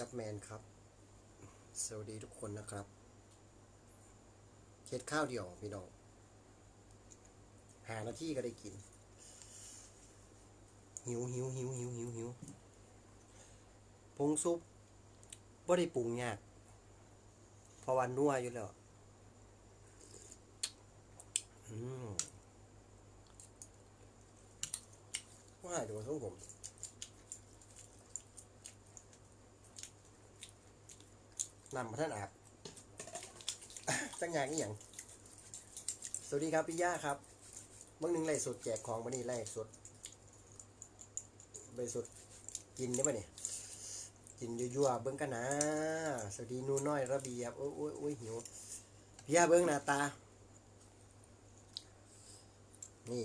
จับแมนครับ สวัสดีทุกคนนะครับเฮ็ดข้าวเดียวพี่น้อง หานาที่ก็ได้กิน หิวหิวหิวหิวหิวหิวผงซุปบ่ได้ปรุงยากเพราะวันนัวอยู่แล้วอืมว่าเดี๋ยวส่งผม นำมาท่านอาบจังงานนี่อย่างสวัสดีครับพี่ย่าครับเมื่อนึงไล่สดแจกของมานี่ไล่สดใบสดกินได้ปะเนี่ยกินยั่วๆเบิ้งกันนะสวัสดีนูน้อยระเบียบโอ้ยโอ้ยโอ้ยหิวพี่ย่าเบิ้งหน้าตา นี่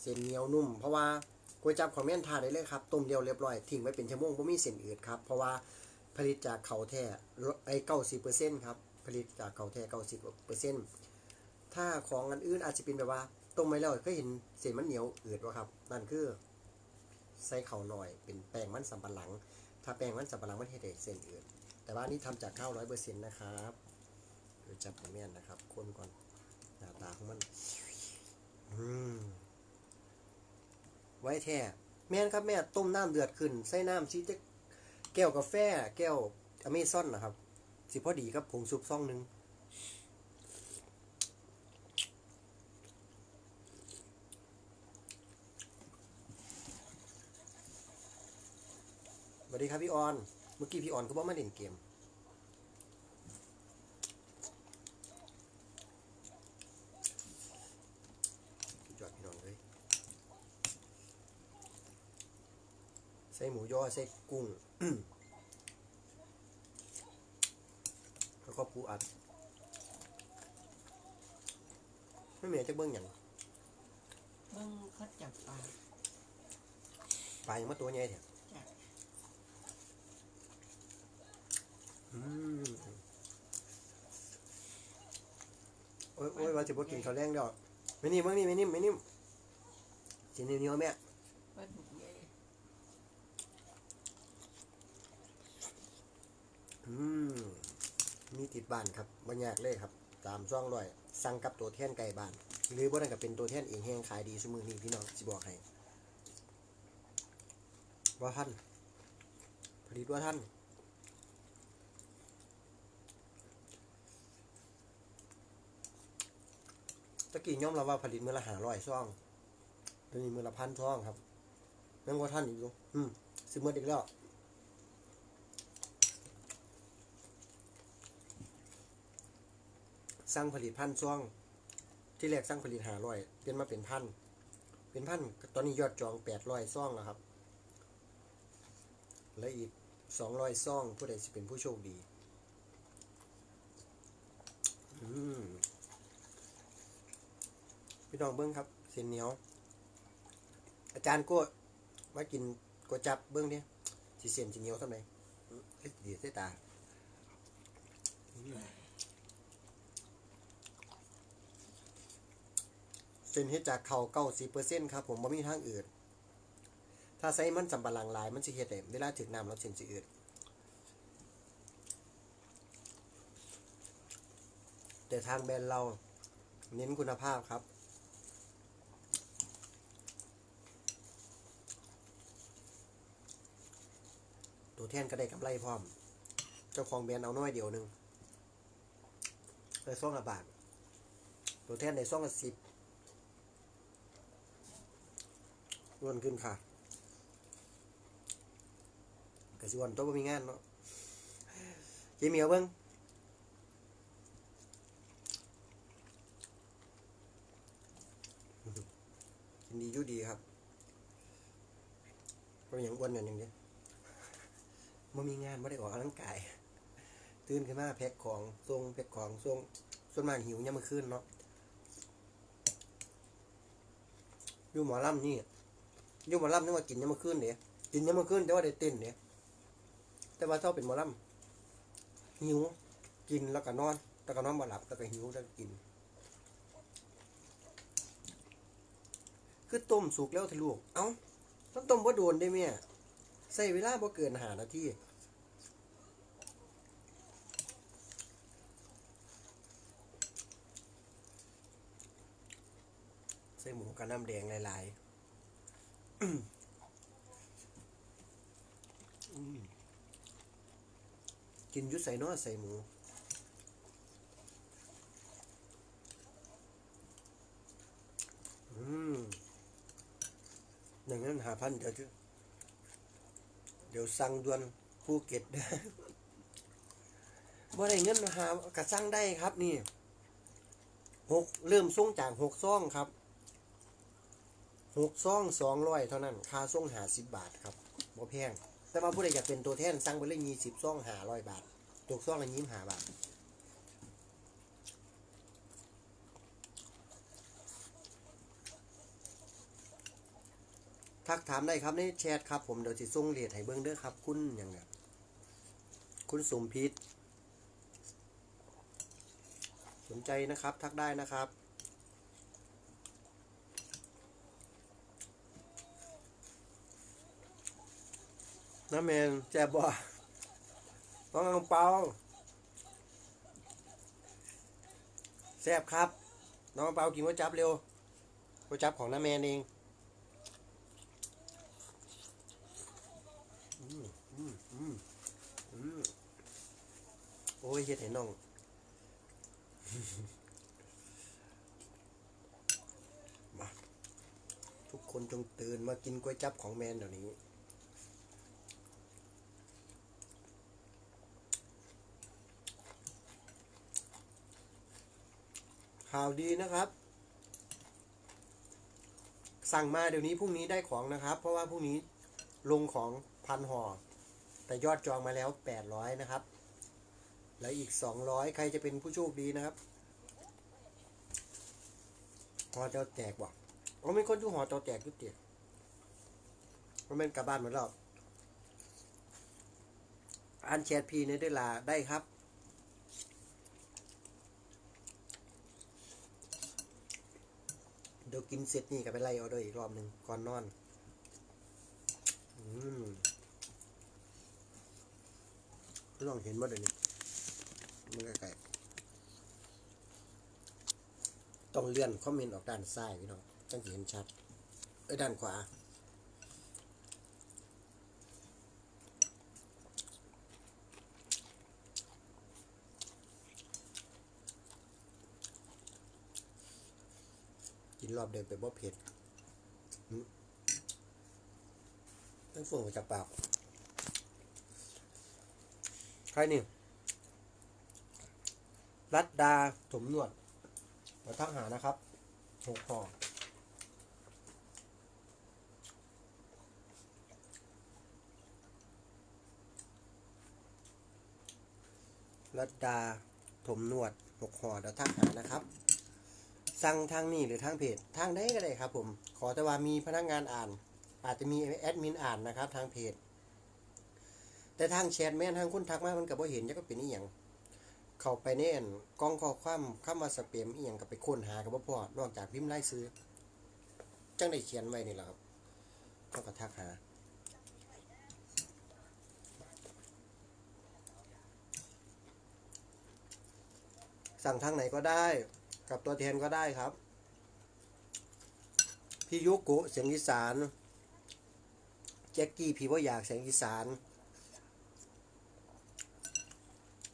เส้นเหนียวนุ่ม เพราะว่าก๋วยจับของแม่นทาได้เลยครับต้มเดียวเรียบร้อยทิ้งไว้เป็นชั่วโมงบ่มีเส้นอืดครับเพราะว่า ผลิตจากเขาแท้ไอ้เก้าสิบเปอร์เซ็นต์ครับผลิตจากเขาแท้เก้าสิบเปอร์เซ็นต์ถ้าของอันอื่นอาจจะเป็นแบบว่าต้มไว้แล้วก็เห็นเส้นมันเหนียวอืดวะครับ นั่นคือใส่เข่าหน่อยเป็นแป้งมันสำปะหลัง ถ้าแป้งมันสำปะหลังมันเฮ็ดเส้นอืดแต่ว่านี่ทำจากข้าวร้อยเปอร์เซ็นต์นะครับเดี๋ยวจับของแม่นนะครับคนก่อนหน้าตาของมันอืมไว้แท้แม่นครับแม่ต้มน้ำเดือดขึ้น ใส่น้ำซีจะ แก้วกาแฟ แก้วอเมซอนนะครับ สิพอดีครับผงซุปซองหนึ่งสวัสดีครับพี่ออน เมื่อกี้พี่ออนก็บอกมาเล่นเกม จอดพี่น้องเลย ใส่หมูยอใส่กุ้ง แล้วก็ปูอัด ไม่เหมียจะเบิ้งอย่างเบิ่งเขาจับปลาปลาอย่างมาตัวใหญ่แท้จับอืมโอ้ยโอ้ยว่าจะบ่กินข้าวแรงดอกไม่นิ่มไม่นิ่มไม่นิ่มไม่นิ่มสิเหนียวๆแม่ ปลาดุกใหญ่ อืมมี ติดบ้านครับบ่ยากเลยครับ ตามช่องร้อย สั่งกับตัวแท่นไก่บ้าน หรือบ่นั่นก็เป็นตัวแท่นเองแห้งขายดีซุมือนี้พี่น้องสิบอกให้ว่าท่านผลิตว่าท่านตะกี้ย่อมเราว่าผลิตมือละหาร้อยซ่องตอนนี้มือละพันซ่องครับยังว่าท่านอีกอยู่อืมซื้อมืออีกแล้ว สร้างผลิตพันซ่อง ที่แรกสร้างผลิตหาร้อยเป็นมาเป็นพันเป็นพันตอนนี้ยอดจองแปดร้อยซ่องแล้วครับ และอีกสองร้อยซ่องผู้ใดจะเป็นผู้โชคดีพี่น้องเบิ้งครับเส้นเหนียว อาจารย์ก้มากินก๋วยจับเบิ้งเนี่ยสีเส้นสีเหนียวทำไมเฮ้ยดีเสตา เส้นเฮ็ดจากเขาเก้าสิบเปอร์เซ็นต์ครับผมบ่มีทางอื่น ถ้าใส่มันสำปะหลังหลายมันสิเฮ็ดได้เวลาถึงน้ำแล้วเส้นสิอืดแต่ทางแบรนด์เราเน้นคุณภาพครับตัวแทนก็ได้กำไรพร้อม เจ้าของแบรนด์เอาน้อยเดียวหนึ่งได้ซ่องละบาท ตัวแทนได้ซ่องละสิบ วนขึ้นค่ะกระสิวันตัวบ่มีงานเนาะเจีเหมียวเบิ้งกินดีอยู่ดีครับเพราะอย่างอ้วนอย่างอย่างนี้ม่มีงานไม่ได้ออกกำลังกาย ตื่นขึ้นมาแพ็คของส่งแพ็คของส่งส่วนมากหิวเนี่ยามมื่อคืนเนาะอยู่หมอลำนี่ ยู่หมอลำนี่ว่ากินยังมาขึ้นเนี่ยกินยังมาขึ้นแต่ว่าได้เต้นเนี่ยแต่ว่าเท่าเป็นหมอลำหิวกินแล้วก็นอนแล้วก็นอนมาหลับแล้วก็หิวแล้วก็กิน คือต้มสุกแล้วทะลวกเอ้าต้มต้มว่าโดนได้ไหมใส่เวลาบ่เกินหานาทีใส่หมูกับน้ำแดงหลายๆ กินยุใส่เนาะใส่หมูอืมหนึ่งนั้นหาพันเดี๋ยวเดี๋ยวสั่งด่วนภูเก็ตเด้อบ่ได้เงินหากระสั่งได้ครับนี่หกเริ่มส่งจากหกซ่องครับ หกซองสองร้อยเท่านั้น ค่าส่งหาสิบบาทครับบ่แพง แต่ว่าผู้ใดอยากเป็นตัวแทนสั่งไปเลยยี่สิบซองหาร้อยบาทตกซองละยี่สิบห้าบาททักถามได้ครับในแชทครับผมเดี๋ยวจะส่งเรียดให้เบิ้งเด้อครับ คุณอย่างเนี้ยคุณสมพิษสนใจนะครับ ทักได้นะครับ น้าแมนแจบบ่ต้องอังเปาแซ่บครับ น้องเปากินก๋วยจับเร็วก๋วยจับของน้าแมนเองโอ้ยเฮ็ดให้น้องมาทุกคนจงตื่นมากินก๋วยจับของแมนเดี๋ยวนี้ ข่าวดีนะครับ สั่งมาเดี๋ยวนี้พรุ่งนี้ได้ของนะครับ เพราะว่าพรุ่งนี้ลงของพันห่อ แต่ยอดจองมาแล้วแปดร้อยนะครับ แล้วอีกสองร้อยใครจะเป็นผู้โชคดีนะครับหอเจ้าแจกบอกอ๋อมีคนที่หอเจ้าแจกยุติมันเป็นกลับบ้านหมดแล้วอันแชทพีในได้ลาได้ครับ ดี๋ยวกินเสร็จนี่ก็ไปไล่เอาด้วยอีกรอบหนึ่งก่อนนอน อืมลองเห็นว่าเดี๋ยวนี้มันใกล้ๆต้องเลื่อนคอมเมนต์ออกด้านซ้ายพี่น้องจังเห็นชัด เอ้ยด้านขวา กินรอบเดินไปบ่เผ็ดทั้งฝุ่นมาจากปากใครนี่รัดดาถมนวดมาทักหานะครับหกห่อรัดดาถมนวดหกห่อเดี๋ยวทักหานะครับ สั่งทางนี้หรือทางเพจทางใดก็ได้ครับผม ขอแต่ว่ามีพนักงานอ่าน อาจจะมีแอดมินอ่านนะครับ ทางเพจ แต่ทางแชทแม่นทางคุณทักมามันก็บ่เห็นจะก็เป็นอีหยังเข้าไปในอันกล้องข้อความคำว่าสเปมอีหยังก็ไปค้นหาก็บ่พอนอกจากพิมพ์รายชื่อจังได้เขียนไว้นี่แหละครับก็ก็ทักหาสั่งทางไหนก็ได้ กับตัวแทนก็ได้ครับ พี่ยุกุเสียงอีสานแจ็คกี้พี่ว่าอยากเสียงอีสาน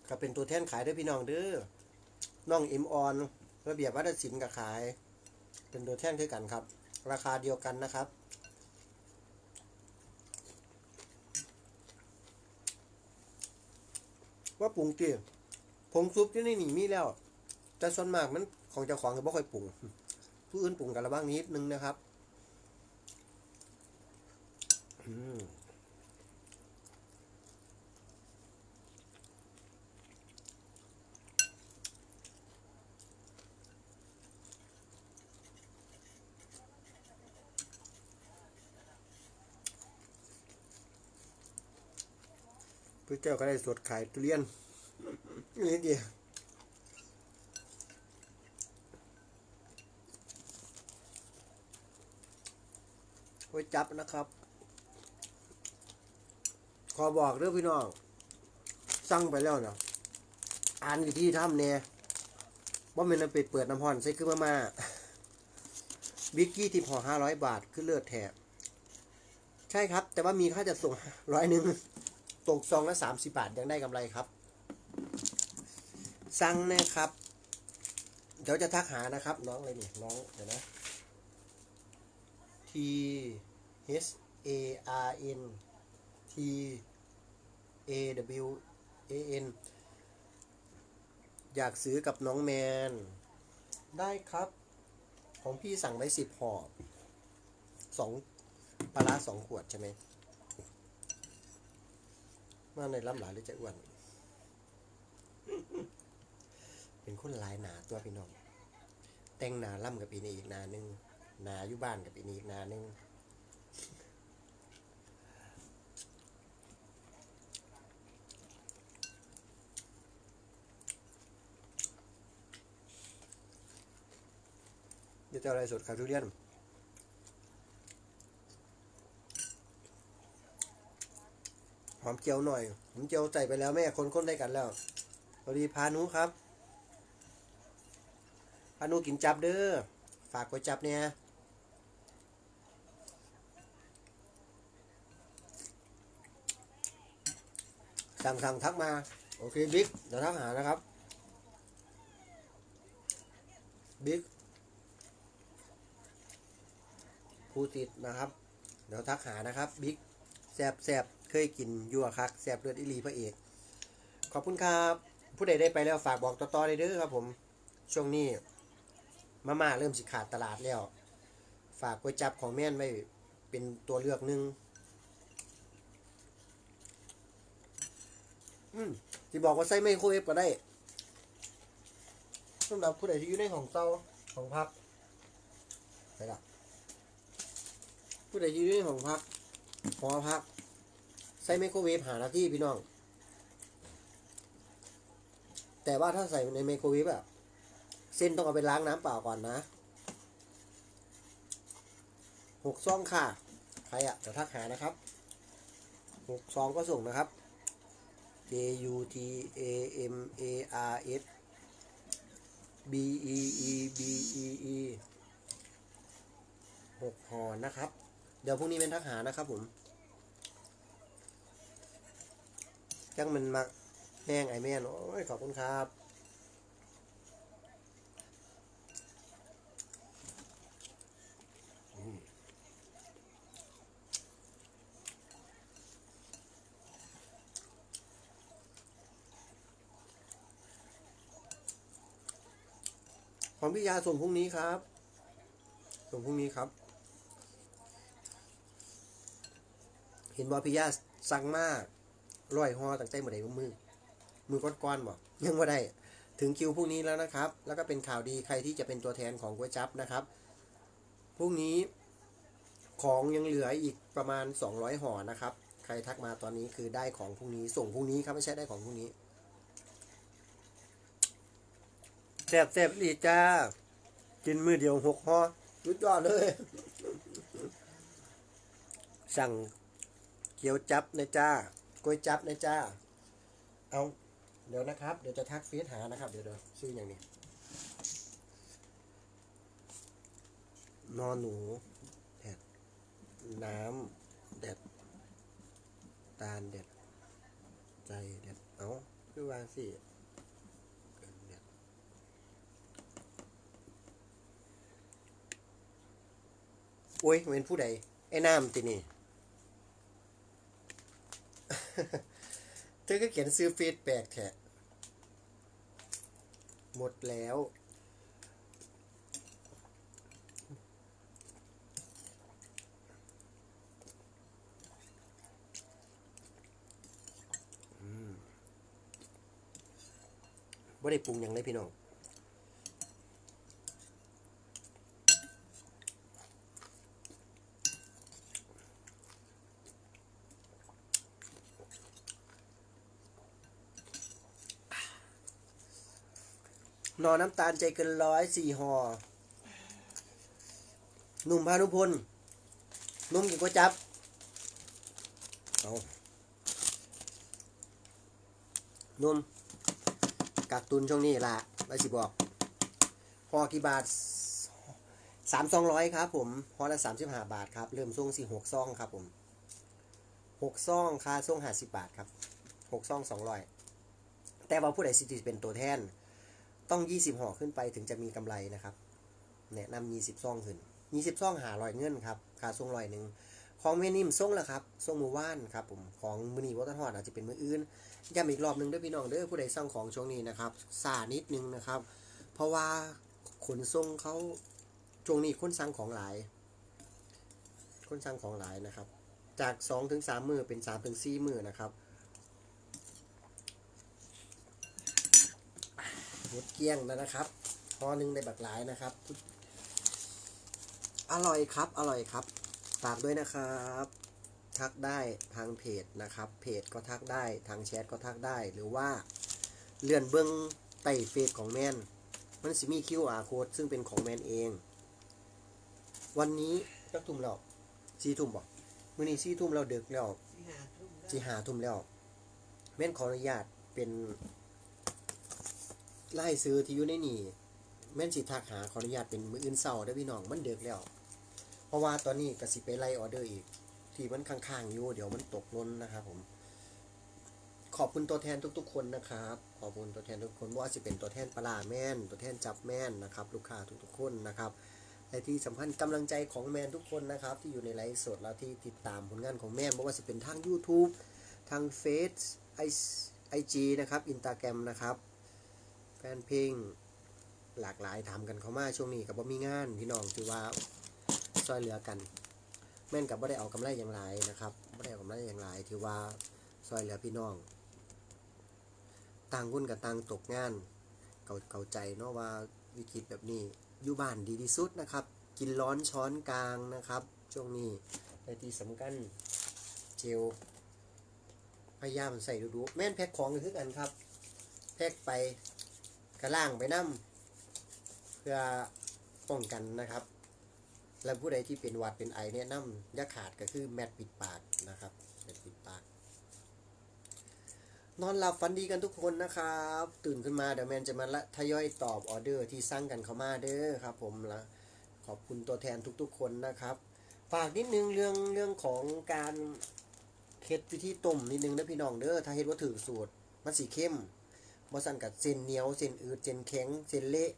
ก็เป็นตัวแทนขายด้วยพี่น้องเด้อน้องอิมออนระเบียบวัฒนศิลป์กับขาย เป็นตัวแทนคือกันครับ ราคาเดียวกันนะครับ ว่าปรุงเกี่ยผงซุปที่นี่หนีมีแล้ว แต่ส่วนมากมัน ของเจ้าของก็บ่ค่อยปรุง ผู้อื่นปรุงกันละบ้างนิดนึงนะครับพี่เจ้าก็ได้สดขายทุเรียนนี่เดียว ไว้จับนะครับ ขอบอกเรื่องพี่น้องสั่งไปแล้วเนาะอ่านวิธีทำเนี่ยว่ามันเอาไปเปิดน้ำพรใส่ขึ้นมามาบิ๊กกี้ทิปห่อห้าร้อยบาทคือเลือดแถบใช่ครับ แต่ว่ามีค่าจัดส่งร้อยหนึ่งตกซองละสามสิบาทยังได้กำไรครับ สั่งนะครับ เดี๋ยวจะทักหานะครับ น้องอะไรนี่น้องเดี๋ยวนะ T H A R N T A W A N อยากซื้อกับน้องแมน ได้ครับ ของพี่สั่งไว้สิบห่อสองปลาร้าสองขวดใช่ไหมมาในลำหลายหรือจะอ้วน เป็นคนลายหนาตัวพี่น้อง แต่งหนาล่ำกับปีนี้อีกหนาหนึ่ง นาอยู่บ้านกับปีนีอีกนาหนึ่งเดี๋ยวจะเอาอะไรสดครับทุเรียนหอมเจียวหน่อยหอมเจียวใส่ไปแล้วแม่คนๆได้กันแล้วสวัสดีพานุครับพานุกินจับเด้อ ฝากไว้จับเนี่ย สั่งสั่งทักมา โอเคบิ๊กเดี๋ยวทักหานะครับบิ๊กผู้ติดนะครับ เดี๋ยวทักหานะครับบิ๊กแซบแซบเคยกินยัวคักแซบเลือดอิลีพระเอก ขอบคุณครับ ผู้ใดได้ไปแล้วฝากบอกต่อๆได้เด้อครับผม ช่วงนี้มาม่าเริ่มสิขาดตลาดแล้ว ฝากก๋วยจับของแม่นไว้เป็นตัวเลือกหนึ่ง อืมที่บอกว่าใส่ไมโครเวฟก็ได้สำหรับผู้ใดที่อยู่ในของเตาของพักไปละผู้ใดที่อยู่ในของพักหอพัก ใส่ไมโครเวฟหาหน้าที่พี่น้อง แต่ว่าถ้าใส่ในไมโครเวฟอะเส้นต้องเอาไปล้างน้ำเปล่าก่อนนะหกซองค่ะ ใครอะเดี๋ยวทักหานะครับหกซองก็ส่งนะครับ J U T A M A R S B E E B E E หกห่อนะครับ เดี๋ยวพรุ่งนี้เป็นทักหานะครับผมจังมันมาแห้งไอแม่นโอ้ยขอบคุณครับ พี่ยาส่งพรุ่งนี้ครับ ส่งพรุ่งนี้ครับ เห็นว่าพี่ยาสั่งมากร้อยห่อตั้งใจหมดเลยมือ มือก้อนๆบอกยังว่าได้ ถึงคิวพรุ่งนี้แล้วนะครับ แล้วก็เป็นข่าวดีใครที่จะเป็นตัวแทนของก๋วยจั๊บนะครับพรุ่งนี้ของยังเหลืออีกประมาณ 200ห่อนะครับ ใครทักมาตอนนี้คือได้ของพรุ่งนี้ ส่งพรุ่งนี้ครับไม่ใช่ได้ของพรุ่งนี้แซ่บแซ่บอีกจ้า กินมือเดียวหกห่อสุดยอดเลย สั่งเกี๊ยวจับนะจ้าก๋วยจับนะจ้า เอา เดี๋ยวนะครับ เดี๋ยวจะทักเฟซหานะครับ เดี๋ยวเดี๋ยวชื่ออย่างนี้ นอนหนูแดดน้ำแดดตาลแดดใจแดดเอาคือวางสิเกินแดด โอ้ยเป็นผู้ใดไอ้น้ำตินี่เธอก็เขียนซื้อฟีดแปลกแทะหมดแล้วอืมบ่ได้ปรุงยังเลยพี่น้อง นอน้ำตาลใจเกินร้อยสี่ห่อหนุ่มพานุพลนุ่มกินก๋วยจับเอานุ่มกักตุนช่วงนี้ละไว้สิบอกห่อกี่บาทสามซองร้อยครับผมห่อละสามสิบห้าบาทครับ เริ่มส่งสี่หกซองครับผมหกซองค่าส่งห้าสิบบาทครับหกซองสองร้อยแต่ว่าผู้ใดสิติเป็นตัวแทน ต้องยี่สิบห่อขึ้นไปถึงจะมีกำไรนะครับ แนะนำยี่สิบซองขึ้นยี่สิบซองหารอยเงินครับค่าส่งรอยหนึ่งของเมนิมส่งแล้วครับส่งมือว่านครับผมของมือนีวัตทอดอาจจะเป็นมืออื่นย้ำอีกรอบหนึ่งด้วยพี่น้องเด้อผู้ใดสั่งของช่วงนี้นะครับซานิดนึงนะครับ เพราะว่าขนส่งเขาช่วงนี้คนสั่งของหลาย คนสั่งของหลายนะครับ จากสองถึงสามมือเป็นสามถึงสี่มือนะครับ หมดเกลี้ยงแล้วนะครับพอหนึ่งในบักหลายนะครับ อร่อยครับ อร่อยครับ ฝากด้วยนะครับทักได้ทางเพจนะครับ เพจก็ทักได้ทางแชทก็ทักได้หรือว่าเลื่อนเบื้องใต้เฟซของแมนมันสิมี QR code ซึ่งเป็นของแมนเอง วันนี้จักทุ่มแล้วสี่ทุ่มบอกมื่อนี้สี่ทุ่มเราดึกแล้วที่หาทุ่มได้สี่หาทุ่มแล้วแม่นขออนุญาตเป็น ไล่ซื้อที่อยู่ในนี่แม่นสิทักหาขออนุญาตเป็นมืออื่นเศร้าได้อพี่น้องมันเดึกแล้ว เพราะว่าตอนนี้กสิไปไล่ออเดอร์อีก ที่มันข้างๆอยู่เดี๋ยวมันตกล้นนะครับผม ขอบคุณตัวแทนทุก ๆ คนนะครับ ขอบคุณตัวแทนทุกคนว่าจะเป็นตัวแทนปลาแม่น ตัวแทนจับแม่นนะครับ ลูกค้าทุกๆคนนะครับและที่สำคัญกำลังใจของแมนทุกคนนะครับ ที่อยู่ในไลฟ์สดแล้วที่ติดตามผลงานของแมนไม่ว่าจะเป็นทาง YouTube ทางเฟซไอจีนะครับอินตาแกรมนะครับ แฟนเพลงหลากหลายทำกันเข้ามาช่วงนี้กับว่ามีงานพี่น้องที่ว่าซอยเหลือกัน แม่นกับว่าได้เอากำไรอย่างไรนะครับไม่ได้เอากำไรอย่างไรที่ว่าซอยเหลือพี่น้องต่างคนกับต่างตกงานเก่าเก่าใจเนาะว่าวิกฤตแบบนี้อยู่บ้านดีที่สุดนะครับ กินร้อนช้อนกลางนะครับ ช่วงนี้ในที่สำคัญเจลพยายามใส่ดูๆแม่นแพ็คของก็คือกันครับ แพ็คไป กระล่างไปน้ำเพื่อป้องกันนะครับ และผู้ใดที่เป็นหวัดเป็นไอเนี่ยน้ำยาขาดก็คือแมตปิดปากนะครับแมตปิดปาก นอนหลับฝันดีกันทุกคนนะครับ ตื่นขึ้นมาเดี๋ยวแมนจะมาละทยอยตอบออเดอร์ที่สั่งกันเข้ามาเด้อครับ ผมละขอบคุณตัวแทนทุกๆ คนนะครับ ฝากนิดนึงเรื่องเรื่องของการเฮ็ดวิธีต้มนิดนึงนะพี่น้องเด้อถ้าเฮ็ดว่าถือสูตรมันสีเข้ม บ่สั่นกับเส้นเหนียวเส้นอืดเส้นแข็งเส้นเละ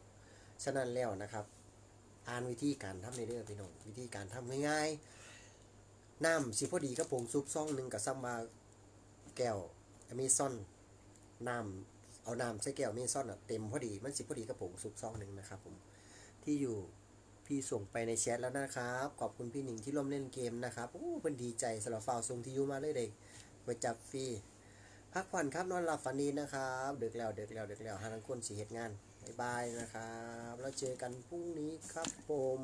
ฉะนั้นแล้วนะครับ อ่านวิธีการทำในเด้อพี่น้องวิธีการทำง่ายๆน้ำสิพอดีกับผงซุปซองหนึ่งกับซัมมาแก้วอเมซอนน้ำเอาน้ำใส่แก้วอเมซอนอะเต็มพอดีมันสิพอดีกับผงซุปซองหนึ่งนะครับผมที่อยู่พี่ส่งไปในแชทแล้วนะครับ ขอบคุณพี่หนิงที่ร่วมเล่นเกมนะครับโอ้เพิ่นดีใจสำหรับฟาวส่งที่อยู่มาเลยเด็กไปจับฟรี พักผ่อนครับนอนหลับฝันดีนะครับเดึกแล้วเดึกแล้วเดึกแล้วหาทั้งคนสีเหตุงานบายบายนะครับแล้วเจอกันพรุ่งนี้ครับผม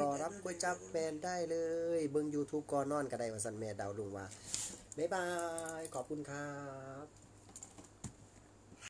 รอรับก๋วยจับแมนได้เลยเบิ่ง YouTube ก่อนนอนก็ได้วันสันแม่ดาวลุงว่าบายบาย ขอบคุณครับ